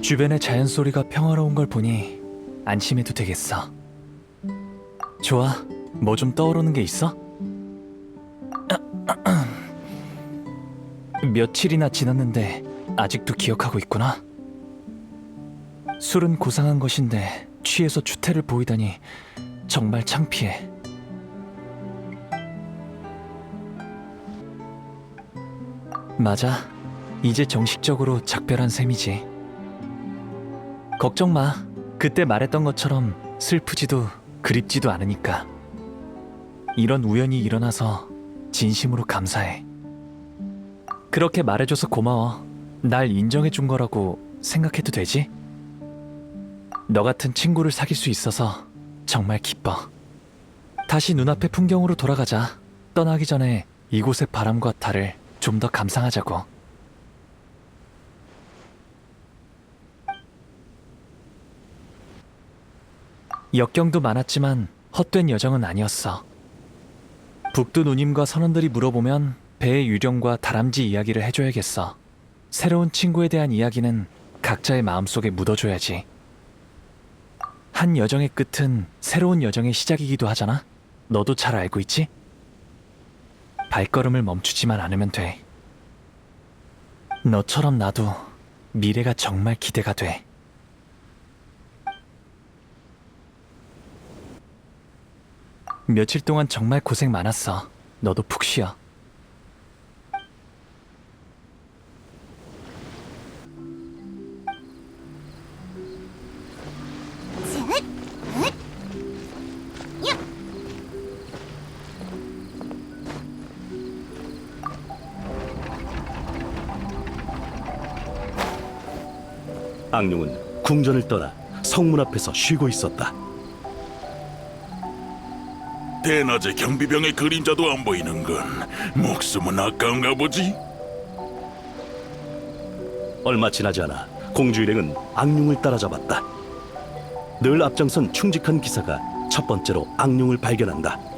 주변의 자연 소리가 평화로운 걸 보니 안심해도 되겠어. 좋아. 뭐 좀 떠오르는 게 있어? 며칠이나 지났는데 아직도 기억하고 있구나. 술은 고상한 것인데 취해서 추태를 보이다니 정말 창피해. 맞아. 이제 정식적으로 작별한 셈이지. 걱정 마. 그때 말했던 것처럼 슬프지도 그립지도 않으니까. 이런 우연이 일어나서 진심으로 감사해. 그렇게 말해줘서 고마워. 날 인정해준 거라고 생각해도 되지? 너 같은 친구를 사귈 수 있어서 정말 기뻐. 다시 눈앞의 풍경으로 돌아가자. 떠나기 전에 이곳의 바람과 달을 좀 더 감상하자고. 역경도 많았지만 헛된 여정은 아니었어. 북두 누님과 선원들이 물어보면 배의 유령과 다람쥐 이야기를 해줘야겠어. 새로운 친구에 대한 이야기는 각자의 마음속에 묻어줘야지. 한 여정의 끝은 새로운 여정의 시작이기도 하잖아. 너도 잘 알고 있지? 발걸음을 멈추지만 않으면 돼. 너처럼 나도 미래가 정말 기대가 돼. 며칠 동안 정말 고생 많았어. 너도 푹 쉬어. 악룡은 궁전을 떠나 성문 앞에서 쉬고 있었다. 대낮에 경비병의 그림자도 안 보이는 건 목숨은 아까운가 보지? 얼마 지나지 않아 공주 일행은 악룡을 따라잡았다. 늘 앞장선 충직한 기사가 첫 번째로 악룡을 발견한다.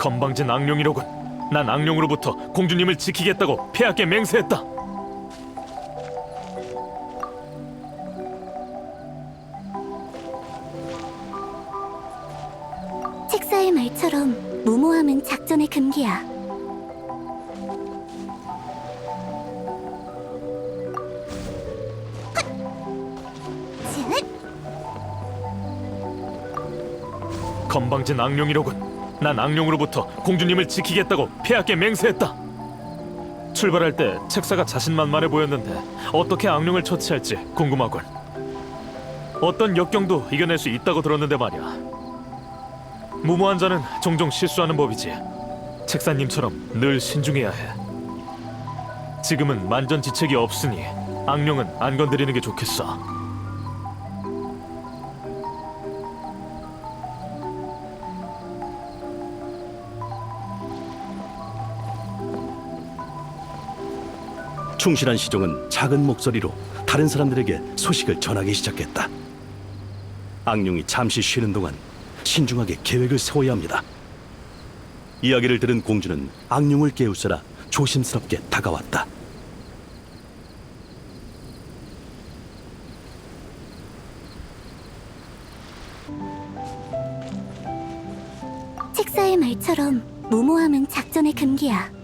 건방진 악룡이로군. 난 악룡으로부터 공주님을 지키겠다고 폐하께 맹세했다. 책사의 말처럼 무모함은 작전의 금기야. 건방진 악룡이로군. 난 악룡으로부터 공주님을 지키겠다고 폐하께 맹세했다. 출발할 때 책사가 자신만만해 보였는데 어떻게 악룡을 처치할지 궁금하군. 어떤 역경도 이겨낼 수 있다고 들었는데 말이야. 무모한 자는 종종 실수하는 법이지. 책사님처럼 늘 신중해야 해. 지금은 만전지책이 없으니 악룡은 안 건드리는 게 좋겠어. 충실한 시종은 작은 목소리로 다른 사람들에게 소식을 전하기 시작했다. 악룡이 잠시 쉬는 동안 신중하게 계획을 세워야 합니다. 이야기를 들은 공주는 악룡을 깨우스라 조심스럽게 다가왔다. 책사의 말처럼 무모함은 작전의 금기야.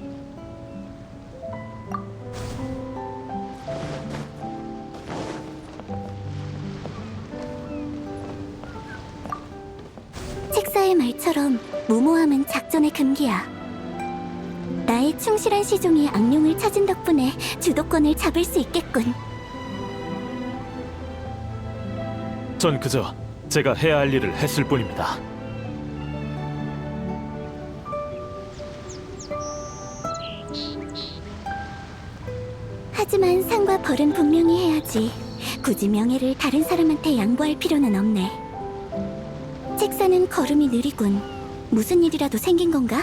말처럼 무모함은 작전의 금기야. 난 나의 충실한 시종이 악룡을 찾은 덕분에 주도권을 잡을 수 있겠군. 전 그저 제가 해야 할 일을 했을 뿐입니다. 하지만 상과 벌은 분명히 해야지. 굳이 명예를 다른 사람한테 양보할 필요는 없네. 책사는 걸음이 느리군. 무슨 일이라도 생긴 건가?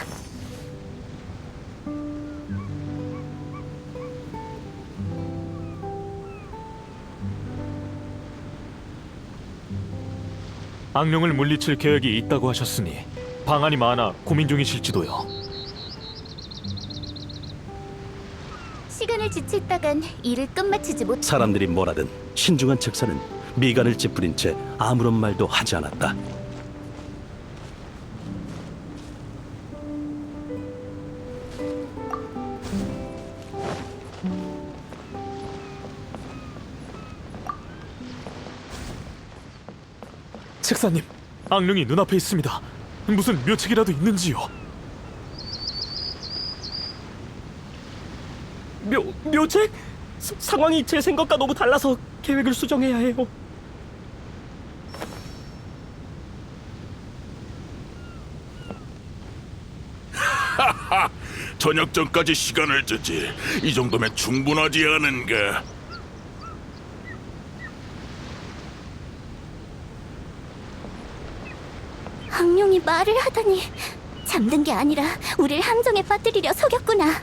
악룡을 물리칠 계획이 있다고 하셨으니 방안이 많아 고민 중이실지도요. 시간을 지체했다간 일을 끝마치지 못. 사람들이 뭐라든 신중한 책사는 미간을 찌푸린 채 아무런 말도 하지 않았다. 책사님, 악룡이 눈앞에 있습니다. 무슨 묘책이라도 있는지요? 묘, 묘책? 사- 상황이 제 생각과 너무 달라서 계획을 수정해야 해요. 저녁 전까지 시간을 주지. 이 정도면 충분하지 않은가? 악룡이 말을 하다니 잠든 게 아니라 우릴 함정에 빠뜨리려 속였구나.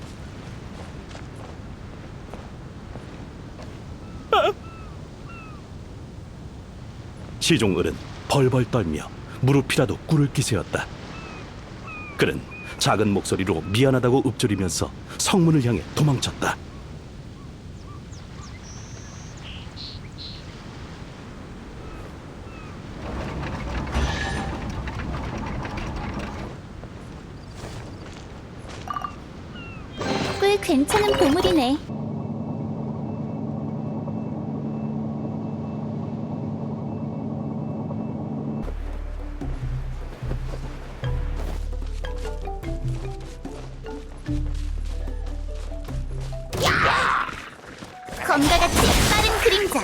시종을은 벌벌 떨며 무릎이라도 꿇을 기세였다. 그는 작은 목소리로 미안하다고 읊조리면서 성문을 향해 도망쳤다. 검과 같이 빠른 그림자.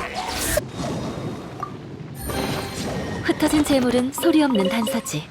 흩어진 재물은 소리 없는 단서지.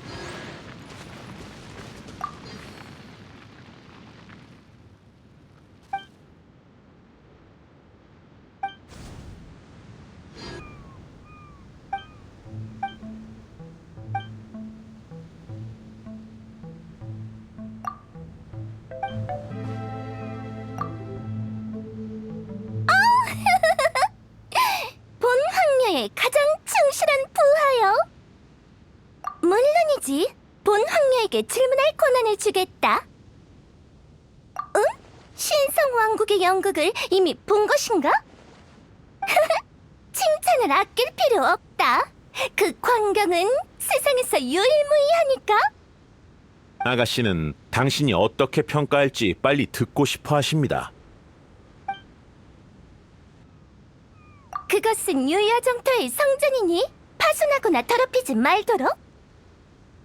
황녀에게 질문할 권한을 주겠다. 응? 신성 왕국의 연극을 이미 본 것인가? 칭찬을 아낄 필요 없다. 그 광경은 세상에서 유일무이하니까. 아가씨는 당신이 어떻게 평가할지 빨리 듣고 싶어 하십니다. 그것은 유야 정토의 성전이니 파손하거나 더럽히지 말도록.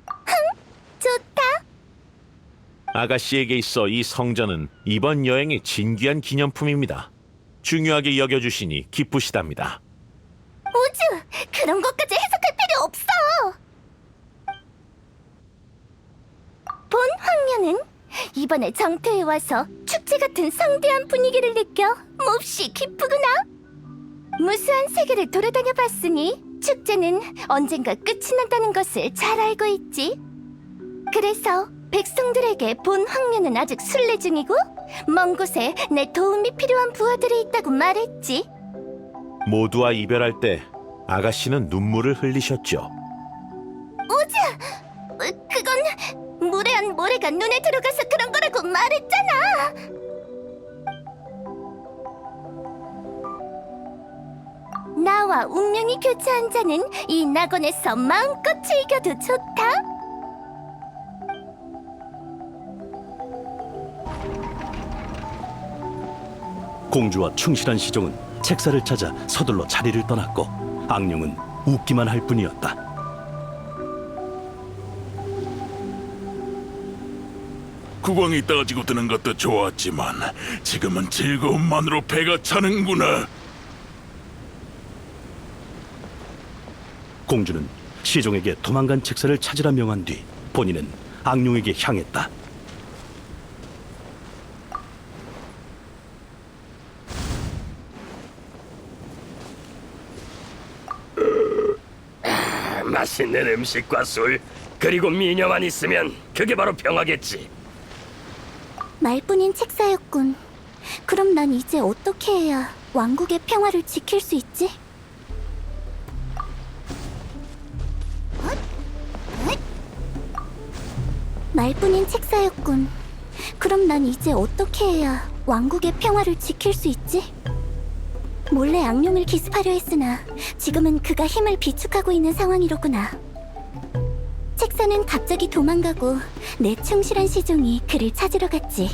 흥, 좋다. 아가씨에게 있어 이 성전은 이번 여행의 진귀한 기념품입니다. 중요하게 여겨주시니 기쁘시답니다. 우주, 그런 것까지 해석할 필요 없어. 본 황녀는 이번에 정토에 와서 축제 같은 성대한 분위기를 느껴 몹시 기쁘구나. 무수한 세계를 돌아다녀 봤으니 축제는 언젠가 끝이 난다는 것을 잘 알고 있지. 그래서 백성들에게 본 황녀는 아직 순례 중이고 먼 곳에 내 도움이 필요한 부하들이 있다고 말했지. 모두와 이별할 때 아가씨는 눈물을 흘리셨죠. 어, 그건 무례한 모래가 눈에 들어가서 그런 거라고 말했잖아. 나와 운명이 교차한 자는 이 낙원에서 마음껏 즐겨도 좋다. 공주와 충실한 시종은 책사를 찾아 서둘러 자리를 떠났고 악령은 웃기만 할 뿐이었다. 국왕이 따지고 드는 것도 좋았지만 지금은 즐거움만으로 배가 차는구나. 공주는 시종에게 도망간 책사를 찾으라 명한 뒤 본인은 악룡에게 향했다. 맛있는 음식과 술 그리고 미녀만 있으면 그게 바로 평화겠지. 말뿐인 책사였군. 그럼 난 이제 어떻게 해야 왕국의 평화를 지킬 수 있지? 말뿐인 책사였군. 그럼 난 이제 어떻게 해야 왕국의 평화를 지킬 수 있지? 몰래 악룡을 기습하려 했으나 지금은 그가 힘을 비축하고 있는 상황이로구나. 책사는 갑자기 도망가고 내 충실한 시종이 그를 찾으러 갔지.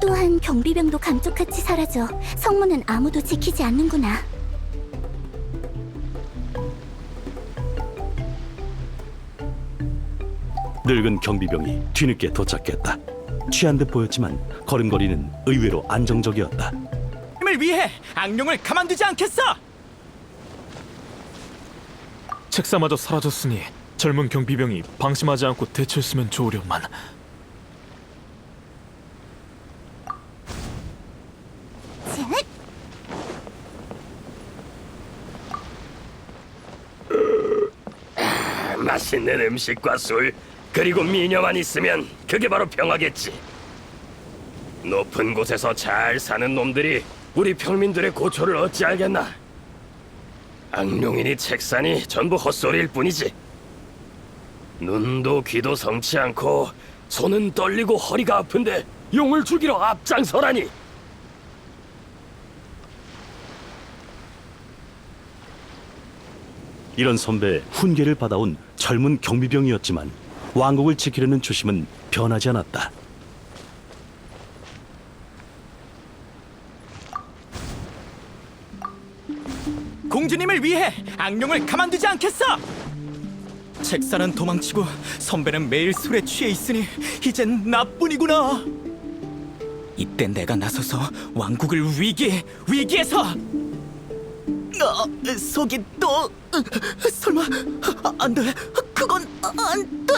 또한 경비병도 감쪽같이 사라져 성문은 아무도 지키지 않는구나. 늙은 경비병이 뒤늦게 도착했다. 취한 듯 보였지만 걸음걸이는 의외로 안정적이었다. 힘을 위해 악룡을 가만두지 않겠어. 책사마저 사라졌으니 젊은 경비병이 방심하지 않고 대처했으면 좋으련만. 맛있는 음식과 술 그리고 미녀만 있으면 그게 바로 평화겠지. 높은 곳에서 잘 사는 놈들이 우리 평민들의 고초를 어찌 알겠나? 악룡이니 책사니 전부 헛소리일 뿐이지. 눈도 귀도 성치 않고 손은 떨리고 허리가 아픈데 용을 죽이러 앞장서라니. 이런 선배의 훈계를 받아온 젊은 경비병이었지만 왕국을 지키려는 초심은 변하지 않았다. 위해 악룡을 가만두지 않겠어! 책사는 도망치고 선배는 매일 술에 취해 있으니 이젠 나뿐이구나. 이때 내가 나서서 왕국을 위기 위기에서 어, 속이 또 어, 설마 아, 안 돼. 그건 안 돼.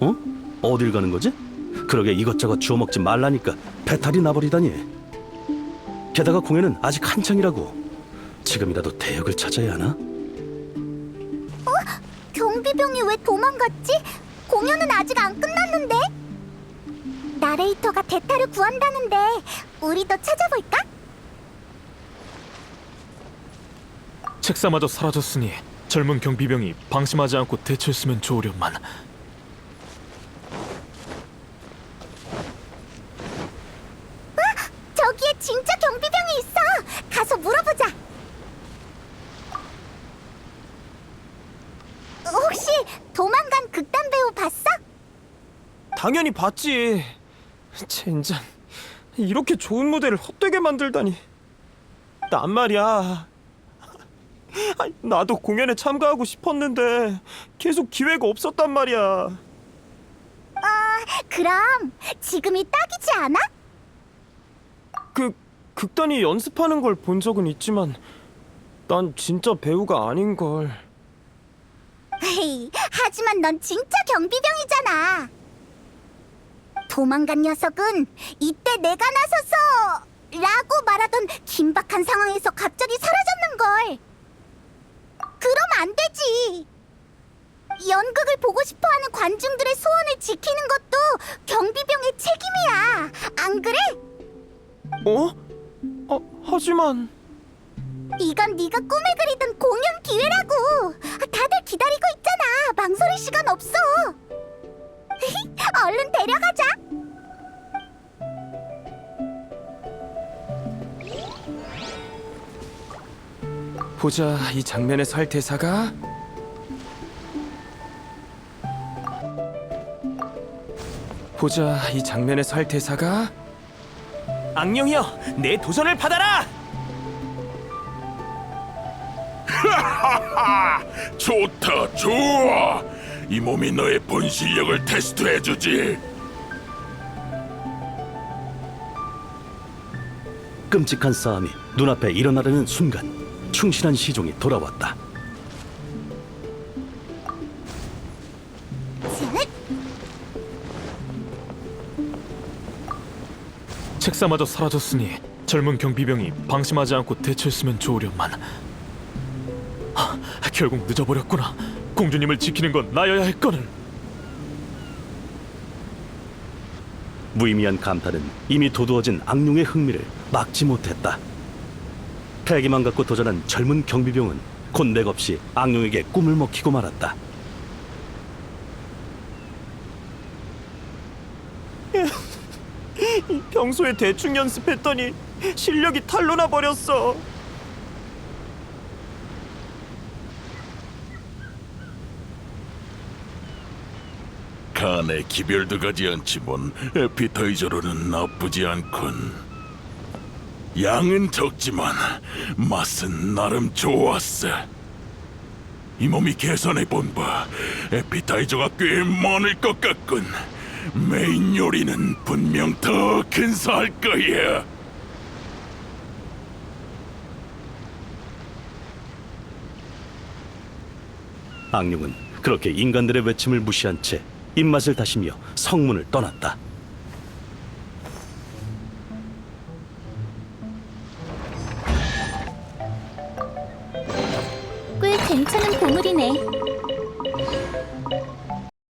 어? 어딜 가는 거지? 그러게 이것저것 주워 먹지 말라니까 배탈이 나버리다니. 게다가 공연은 아직 한창이라고. 지금이라도 대역을 찾아야 하나? 경비병이 왜 도망갔지? 공연은 아직 안 끝났는데? 나레이터가 대타를 구한다는데 우리도 찾아볼까? 책사마저 사라졌으니 젊은 경비병이 방심하지 않고 대처했으면 좋으련만. 저기에 진짜 경비병이 있어. 가서 물어보자. 혹시 도망간 극단 배우 봤어? 당연히 봤지. 젠장. 이렇게 좋은 무대를 헛되게 만들다니. 난 말이야. 나도 공연에 참가하고 싶었는데 계속 기회가 없었단 말이야. 그럼 지금이 딱이지 않아? 그 극단이 연습하는 걸 본 적은 있지만 난 진짜 배우가 아닌 걸. 헤이, 하지만 넌 진짜 경비병이잖아. 도망간 녀석은 이때 내가 나서서 라고 말하던 긴박한 상황에서 갑자기 사라졌는 걸. 그럼 안 되지. 연극을 보고 싶어 하는 관중들의 소원을 지키는 것도 경비병의 책임이야. 안 그래? 어? 어 하지만 이건 네가 꿈에 그리던 공연 기회라고. 다들 기다리고 있잖아. 망설일 시간 없어. 얼른 데려가자. 보자 이 장면에서 할 대사가 보자 이 장면에서 할 대사가 악령이여 내 도전을 받아라 좋다, 좋아. 이 몸이 너의 본 실력을 테스트해주지. 끔찍한 싸움이 눈앞에 일어나려는 순간 충실한 시종이 돌아왔다. 책사마저 사라졌으니 젊은 경비병이 방심하지 않고 대처했으면 좋으련만. 하, 결국 늦어버렸구나. 공주님을 지키는 건 나여야 했거늘. 무의미한 감탄은 이미 도두어진 악룡의 흥미를 막지 못했다. 패기만 갖고 도전한 젊은 경비병은 곧 맥없이 악룡에게 꿈을 먹히고 말았다. 평소에 대충 연습했더니 실력이 탄로나 버렸어. 간에 기별도 가지 않지만 에피타이저로는 나쁘지 않군. 양은 적지만 맛은 나름 좋았어. 이 몸이 계산해 본바 에피타이저가 꽤 많을 것 같군. 메인 요리는 분명 더 근사할 거야. 악룡은 그렇게 인간들의 외침을 무시한 채 입맛을 다시며 성문을 떠났다.